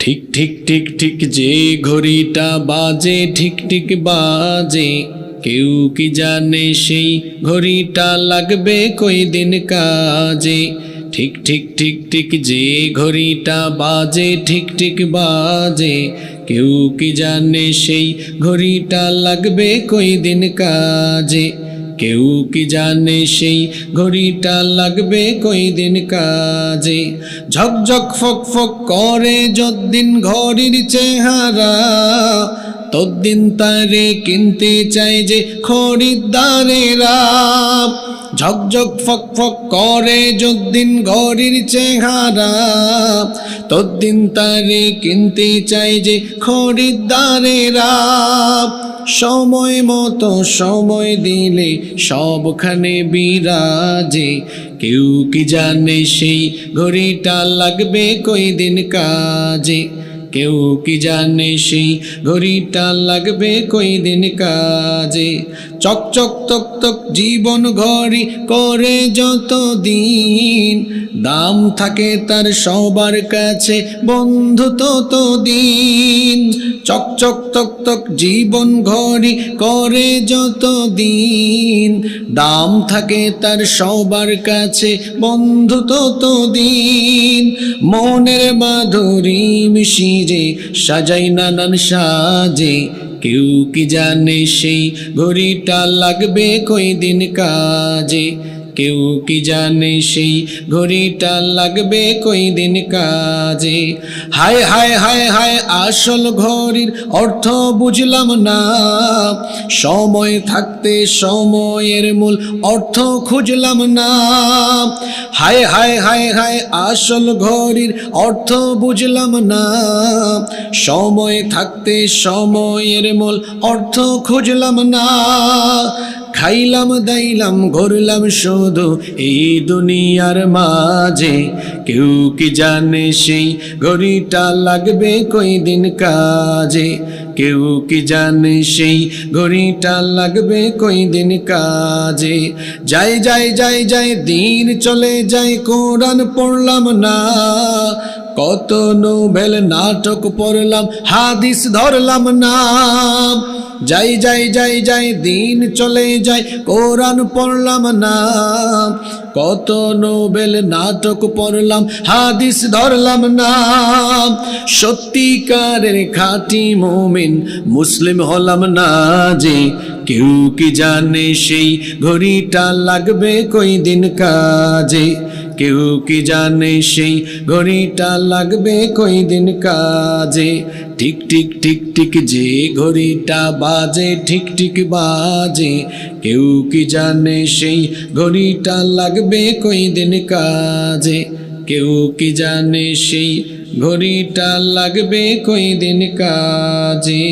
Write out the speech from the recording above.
ঠিক ঠিক ঠিক ঠিক যে ঘড়িটা বাজে, ঠিক ঠিক বাজে। কেউ কি জানে সেই ঘড়িটা লাগবে কই দিন কাজে? ঠিক ঠিক ঠিক ঠিক যে ঘড়িটা বাজে, ঠিক ঠিক বাজে। কেউ কি জানে সেই ঘড়িটা লাগবে কই দিন কাজে? কেউ কি জানে সেই ঘড়িটা লাগবে কই দিন কাজে? ঝকঝক ফক ফক করে যদ্দিন ঘড়ির চেহারা তদ্দিন তারে কিনতে চাই যে খরিদ্দারেরা। ঝকঝক ফক ফক করে যদ্দিন ঘড়ির চেহারা তদ্দিন তারে কিনতে চাই যে খরিদ্দারেরা সময় মতো সময় দিলে সবখানে বিরাজে। কেউ কি জানে সেই ঘড়িটা লাগবে কই দিন কাজে? কেউ কি জানে সেই ঘড়িটা লাগবে কই দিন কাজে চকচক তক তক জীবন ঘড়ি করে যত দিন দাম থাকে তার সবার কাছে বন্ধু তত দিন চকচক তক তক জীবন ঘড়ি করে যত দিন দাম থাকে তার সবার কাছে বন্ধু তত দিন মনের মাধুরী মিশিরে সাজাই নানান সাজে। কেউ কি জানে সেই ঘড়িটা লাগবে কই দিন কাজে? কেউ কি জানে সেই ঘড়িটা লাগবে কই দিন কাজে? হায় হায় হায় হায়, আসল ঘড়ির অর্থ বুঝলাম না। সময় থাকতে সময়ের মূল অর্থ খুঁজলাম না। হায় হায় হায় হায়, আসল ঘড়ির অর্থ বুঝলাম না। সময় থাকতে সময়ের মূল অর্থ খুঁজলাম না। খাইলাম, দাইলাম, ঘুরলাম শুধু এই দুনিয়ার মাঝে। কেউ কি জানে সেই ঘড়িটা লাগবে কই দিন কাজে? কেউ কি জানে সেই ঘড়িটা লাগবে কই দিন কাজে? যাই যাই যাই যাই, দিন চলে যাই কোরআন পড়লাম না। কত নোবেল নাটক পড়লাম, হাদিস ধরলাম নাম। যাই যাই যাই যাই, দিন চলে যায়, কোরআন পড়লাম নাম। কত নোবেল নাটক পড়লাম, হাদিস ধরলাম নাম। সত্যিকারের খাঁটি মোমিন, মুসলিম হলাম না যে, কেউ কি জানে সেই ঘড়িটা লাগবে কই দিন কাজে? কেউ কি জানে সেই ঘড়িটা লাগবে কই দিন কাজে? ঠিক ঠিক ঠিক ঠিক যে ঘড়িটা বাজে, ঠিক ঠিক বাজে। কেউ কি জানে সেই ঘড়িটা লাগবে কই দিন কাজে? কেউ কি জানে সেই ঘড়িটা লাগবে কই দিন কাজে?